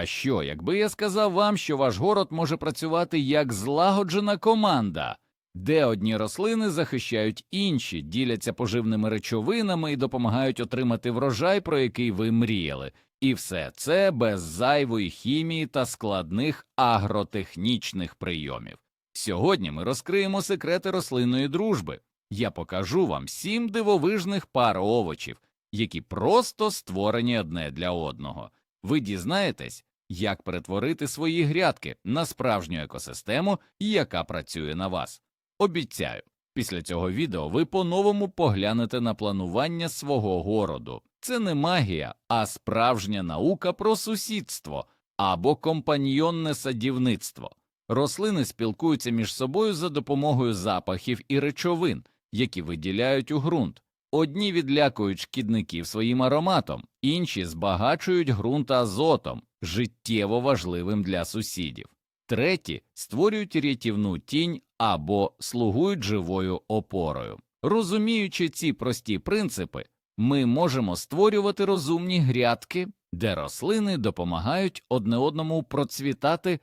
А що, якби я сказав вам, що ваш город може працювати як злагоджена команда, де одні рослини захищають інші, діляться поживними речовинами і допомагають отримати врожай, про який ви мріяли, і все це без зайвої хімії та складних агротехнічних прийомів. Сьогодні ми розкриємо секрети рослинної дружби. Я покажу вам сім дивовижних пар овочів, які просто створені одне для одного. Ви дізнаєтесь, як перетворити свої грядки на справжню екосистему, яка працює на вас. Обіцяю, після цього відео ви по-новому поглянете на планування свого городу. Це не магія, а справжня наука про сусідство або компаньйонне садівництво. Рослини спілкуються між собою за допомогою запахів і речовин, які виділяють у ґрунт. Одні відлякують шкідників своїм ароматом, інші збагачують ґрунт азотом, життєво важливим для сусідів. Треті створюють рятівну тінь або слугують живою опорою. Розуміючи ці прості принципи, ми можемо створювати розумні грядки, де рослини допомагають одне одному процвітати.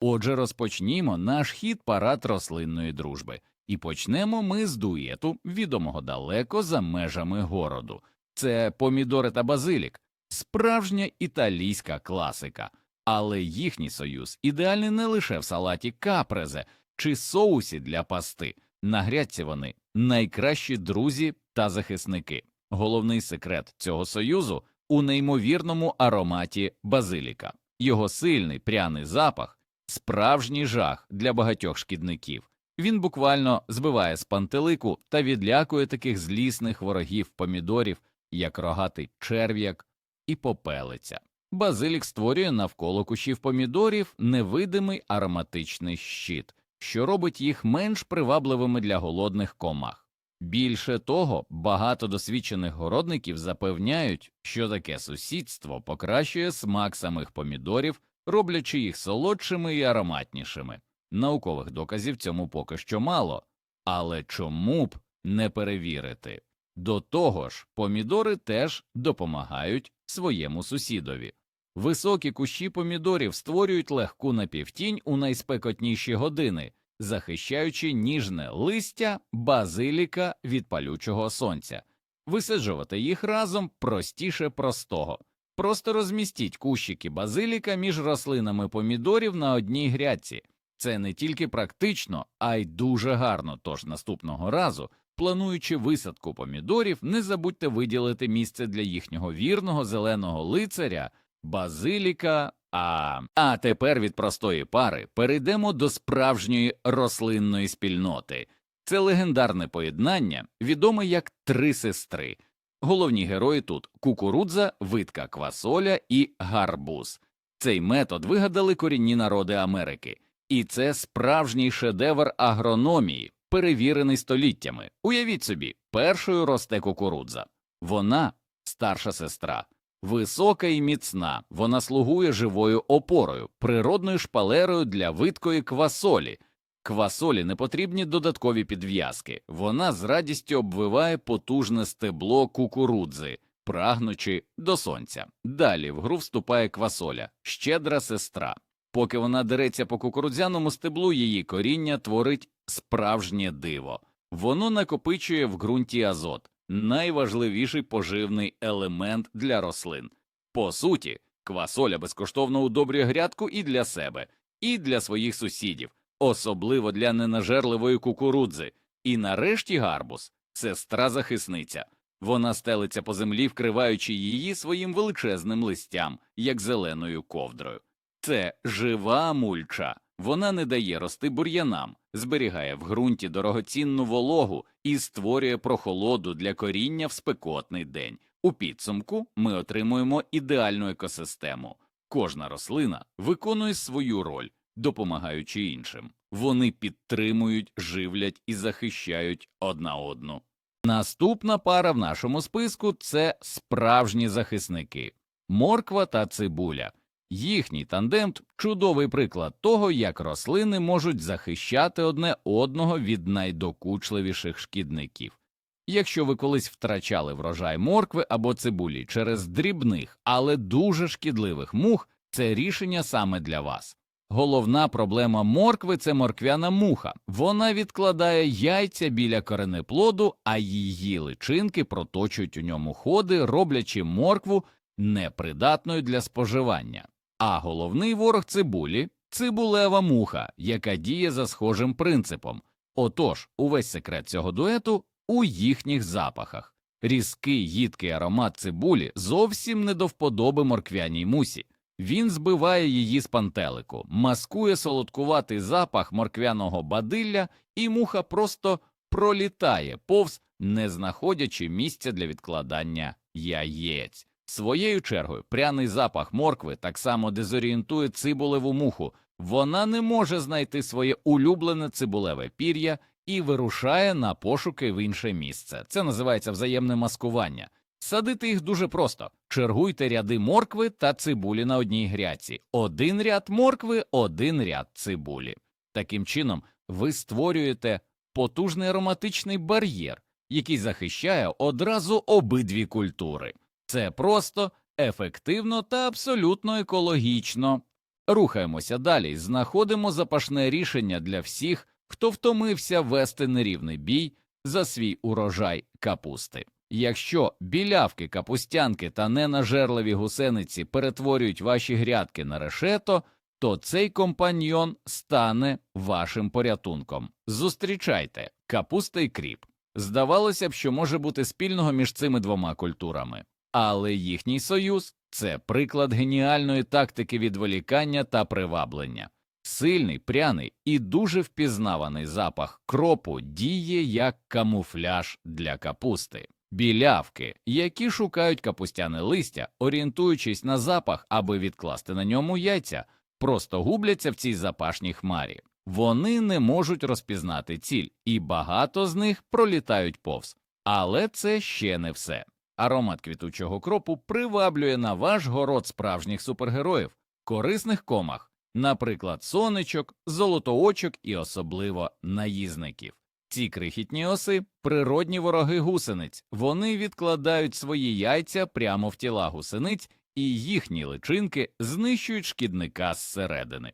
Отже, розпочнімо наш хід парад рослинної дружби. І почнемо ми з дуету, відомого далеко за межами городу. Це помідори та базилік, справжня італійська класика, але їхній союз ідеальний не лише в салаті капрезе чи соусі для пасти. На грядці вони найкращі друзі та захисники. Головний секрет цього союзу у неймовірному ароматі базиліка, його сильний пряний запах, справжній жах для багатьох шкідників. Він буквально збиває з пантелику та відлякує таких злісних ворогів помідорів, як рогатий черв'як і попелиця. Базилік створює навколо кущів помідорів невидимий ароматичний щит, що робить їх менш привабливими для голодних комах. Більше того, багато досвідчених городників запевняють, що таке сусідство покращує смак самих помідорів, роблячи їх солодшими і ароматнішими. Наукових доказів цьому поки що мало, але чому б не перевірити? До того ж, помідори теж допомагають своєму сусідові. Високі кущі помідорів створюють легку напівтінь у найспекотніші години, захищаючи ніжне листя базиліка від палючого сонця. Висаджувати їх разом простіше простого. Просто розмістіть кущики базиліка між рослинами помідорів на одній грядці. Це не тільки практично, а й дуже гарно. Тож наступного разу, плануючи висадку помідорів, не забудьте виділити місце для їхнього вірного зеленого лицаря, базиліка. А, а тепер від простої пари перейдемо до справжньої рослинної спільноти. Це легендарне поєднання, відоме як три сестри. Головні герої тут кукурудза, витка квасоля і гарбуз. Цей метод вигадали корінні народи Америки. І це справжній шедевр агрономії, перевірений століттями. Уявіть собі, першою росте кукурудза. Вона старша сестра, висока і міцна, вона слугує живою опорою, природною шпалерою для видкої квасолі. Квасолі не потрібні додаткові підв'язки, вона з радістю обвиває потужне стебло кукурудзи, прагнучи до сонця. Далі в гру вступає квасоля, щедра сестра. Поки вона дереться по кукурудзяному стеблу, її коріння творить справжнє диво. Воно накопичує в ґрунті азот, найважливіший поживний елемент для рослин. По суті, квасоля безкоштовно удобрює грядку і для себе, і для своїх сусідів, особливо для ненажерливої кукурудзи. І нарешті гарбуз сестра захисниця. Вона стелиться по землі, вкриваючи її своїм величезним листям, як зеленою ковдрою. Це жива мульча. Вона не дає рости бур'янам, зберігає в ґрунті дорогоцінну вологу і створює прохолоду для коріння в спекотний день. У підсумку ми отримуємо ідеальну екосистему. Кожна рослина виконує свою роль, допомагаючи іншим. Вони підтримують, живлять і захищають одна одну. Наступна пара в нашому списку це справжні захисники морква та цибуля. Їхній тандем – чудовий приклад того, як рослини можуть захищати одне одного від найдокучливіших шкідників. Якщо ви колись втрачали врожай моркви або цибулі через дрібних, але дуже шкідливих мух, Це рішення саме для вас. Головна проблема моркви це морквяна муха. Вона відкладає яйця біля коренеплоду, а її личинки проточують у ньому ходи, роблячи моркву непридатною для споживання. А головний ворог цибулі цибулева муха, яка діє за схожим принципом. Отож, увесь секрет цього дуету у їхніх запахах. Різкий їдкий аромат цибулі зовсім не до вподоби морквяній мусі. Він збиває її з пантелику, маскує солодкуватий запах морквяного бадилля, і муха просто пролітає повз, не знаходячи місця для відкладання яєць. Своєю чергою, пряний запах моркви так само дезорієнтує цибулеву муху. Вона не може знайти своє улюблене цибулеве пір'я і вирушає на пошуки в інше місце. Це називається взаємне маскування. Садити їх дуже просто. Чергуйте ряди моркви та цибулі на одній грядці. Один ряд моркви, один ряд цибулі. Таким чином, ви створюєте потужний ароматичний бар'єр, який захищає одразу обидві культури. Це просто, ефективно та абсолютно екологічно. Рухаємося далі, знаходимо запашне рішення для всіх, хто втомився вести нерівний бій за свій урожай капусти. Якщо білявки, капустянки та ненажерливі гусениці перетворюють ваші грядки на решето, то цей компаньйон стане вашим порятунком. Зустрічайте капуста і кріп. Здавалося б, що може бути спільного між цими двома культурами, але їхній союз це приклад геніальної тактики відволікання та приваблення. Сильний, пряний і дуже впізнаваний запах кропу діє як камуфляж для капусти. Білявки, які шукають капустяне листя, орієнтуючись на запах, аби відкласти на ньому яйця, просто губляться в цій запашній хмарі. Вони не можуть розпізнати ціль, і багато з них пролітають повз. Але це ще не все. Аромат квітучого кропу приваблює на ваш город справжніх супергероїв, корисних комах, наприклад, сонечок, золотоочок і особливо наїзників. Ці крихітні оси природні вороги гусениць, вони відкладають свої яйця прямо в тіла гусениць, і їхні личинки знищують шкідника зсередини.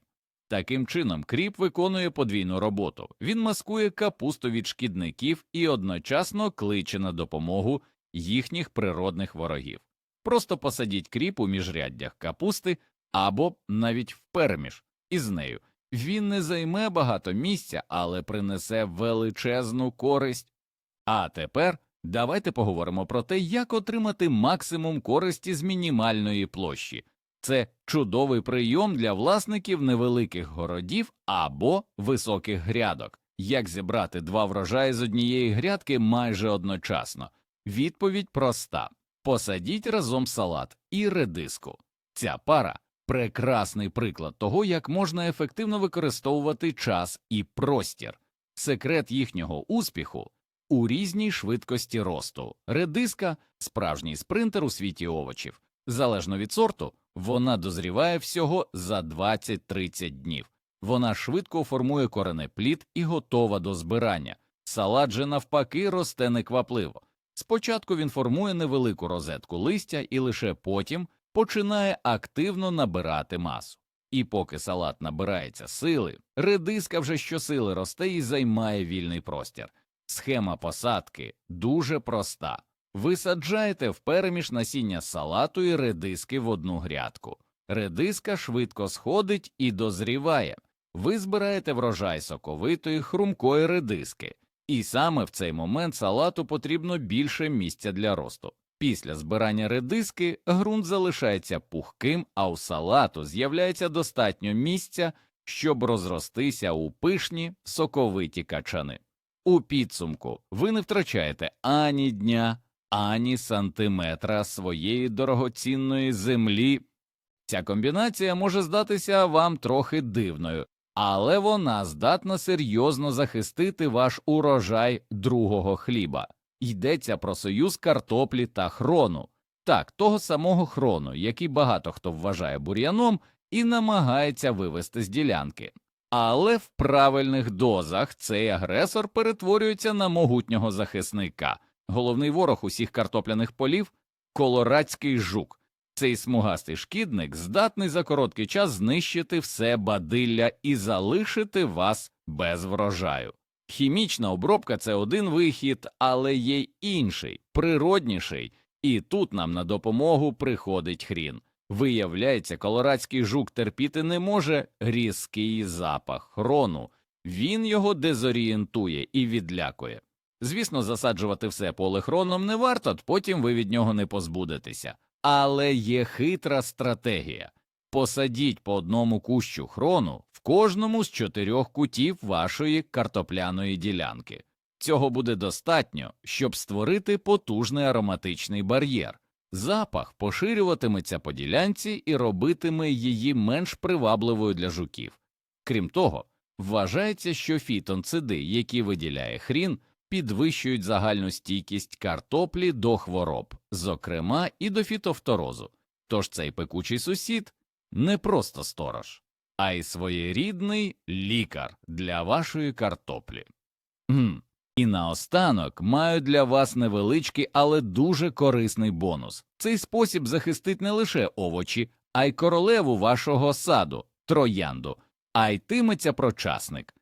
Таким чином, кріп виконує подвійну роботу він маскує капусту від шкідників і одночасно кличе на допомогу їхніх природних ворогів. Просто посадіть кріп у міжряддях капусти або навіть впереміж із нею. Він не займе багато місця, але принесе величезну користь. А тепер давайте поговоримо про те, як отримати максимум користі з мінімальної площі. Це чудовий прийом для власників невеликих городів або високих грядок. Як зібрати два врожаї з однієї грядки майже одночасно? Відповідь проста посадіть разом салат і редиску. Ця пара прекрасний приклад того, як можна ефективно використовувати час і простір. Секрет їхнього успіху у різній швидкості росту. Редиска справжній спринтер у світі овочів. Залежно від сорту, вона дозріває всього за 20-30 днів. Вона швидко формує коренеплід і готова до збирання. Салат же навпаки росте неквапливо. Спочатку він формує невелику розетку листя і лише потім починає активно набирати масу. І поки салат набирається сили, редиска вже щосили росте і займає вільний простір. Схема посадки дуже проста. Ви саджаєте впереміж насіння салату і редиски в одну грядку. Редиска швидко сходить і дозріває. Ви збираєте врожай соковитої хрумкої редиски, і саме в цей момент салату потрібно більше місця для росту. Після збирання редиски ґрунт залишається пухким, а у салату з'являється достатньо місця, щоб розростися у пишні соковиті качани. У підсумку ви не втрачаєте ані дня, ані сантиметра своєї дорогоцінної землі. Ця комбінація може здатися вам трохи дивною, але вона здатна серйозно захистити ваш урожай другого хліба. Йдеться про союз картоплі та хрону, так, того самого хрону, який багато хто вважає бур'яном і намагається вивести з ділянки. Але в правильних дозах цей агресор перетворюється на могутнього захисника. Головний ворог усіх картопляних полів колорадський жук. Цей смугастий шкідник здатний за короткий час знищити все бадилля і залишити вас без врожаю. Хімічна обробка це один вихід, але є інший, природніший, і тут нам на допомогу приходить хрін. Виявляється, колорадський жук терпіти не може різкий запах хрону, він його дезорієнтує і відлякує. Звісно, засаджувати все поле хроном не варто, потім ви від нього не позбудетеся. Але є хитра стратегія посадіть по одному кущу хрону в кожному з чотирьох кутів вашої картопляної ділянки. Цього буде достатньо, щоб створити потужний ароматичний бар'єр. Запах поширюватиметься по ділянці і робитиме її менш привабливою для жуків. Крім того, вважається, що фітонциди, які виділяє хрін, підвищують загальну стійкість картоплі до хвороб, зокрема і до фітофторозу. Тож цей пекучий сусід не просто сторож, а й своєрідний лікар для вашої картоплі. Гм. І наостанок маю для вас невеличкий, але дуже корисний бонус. Цей спосіб захистить не лише овочі, а й королеву вашого саду, троянду, а йтиметься про часник.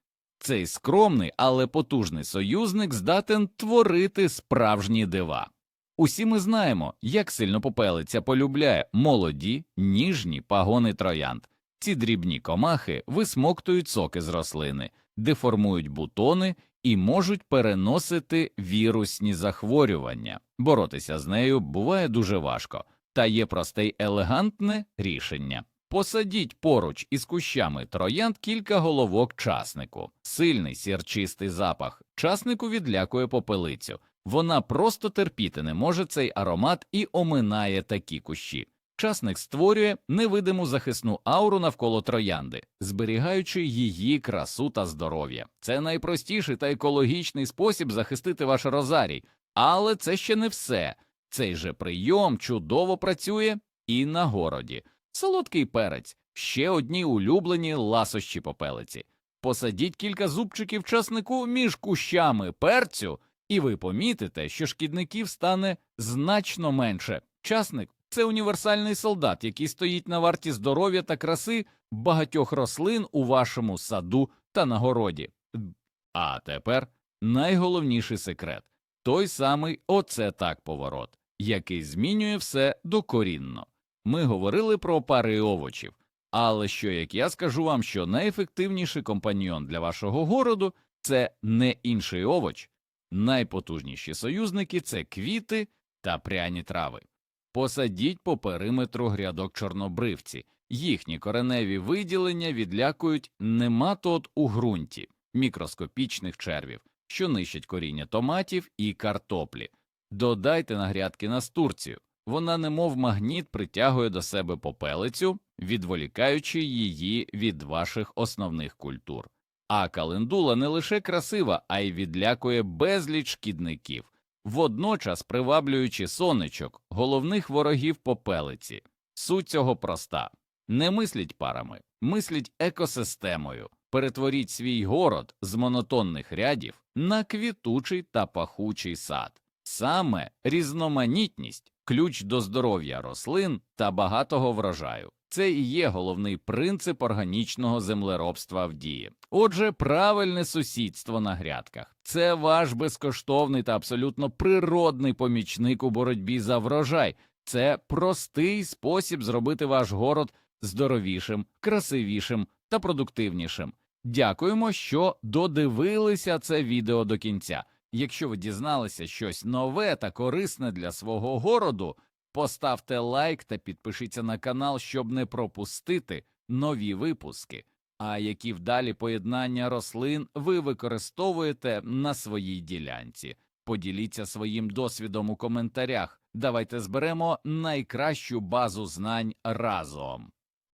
Цей скромний, але потужний союзник здатен творити справжні дива. Усі ми знаємо, як сильно попелиця полюбляє молоді, ніжні пагони троянд. Ці дрібні комахи висмоктують соки з рослини, деформують бутони і можуть переносити вірусні захворювання. Боротися з нею буває дуже важко, та є просте й елегантне рішення. Посадіть поруч із кущами троянд кілька головок часнику. Сильний сірчистий запах часнику відлякує попелицю. Вона просто терпіти не може цей аромат і оминає такі кущі. Часник створює невидиму захисну ауру навколо троянди, зберігаючи її красу та здоров'я. Це найпростіший та екологічний спосіб захистити ваш розарій, але це ще не все. Цей же прийом чудово працює і на городі. Солодкий перець, ще одні улюблені ласощі попелиці. Посадіть кілька зубчиків часнику між кущами перцю, і ви помітите, що шкідників стане значно менше. Часник це універсальний солдат, який стоїть на варті здоров'я та краси багатьох рослин у вашому саду та на городі. А тепер найголовніший секрет той самий оце так поворот, який змінює все докорінно. Ми говорили про пари овочів, але що як я скажу вам, що найефективніший компаньйон для вашого городу це не інший овоч, найпотужніші союзники це квіти та пряні трави. Посадіть по периметру грядок чорнобривці, їхні кореневі виділення відлякують нематод у ґрунті, мікроскопічних червів, що нищать коріння томатів і картоплі. Додайте на грядки настурцію. Вона, немов магніт, притягує до себе попелицю, відволікаючи її від ваших основних культур. А календула не лише красива, а й відлякує безліч шкідників, водночас приваблюючи сонечок, головних ворогів попелиці. Суть цього проста не мисліть парами, мисліть екосистемою, перетворіть свій город з монотонних рядів на квітучий та пахучий сад. Саме різноманітність ключ до здоров'я рослин та багатого врожаю. Це і є головний принцип органічного землеробства в дії. Отже, правильне сусідство на грядках це ваш безкоштовний та абсолютно природний помічник у боротьбі за врожай. Це простий спосіб зробити ваш город здоровішим, красивішим та продуктивнішим. Дякуємо, що додивилися це відео до кінця. Якщо ви дізналися щось нове та корисне для свого городу, поставте лайк та підпишіться на канал, щоб не пропустити нові випуски. А які вдалі поєднання рослин ви використовуєте на своїй ділянці? Поділіться своїм досвідом у коментарях. Давайте зберемо найкращу базу знань разом.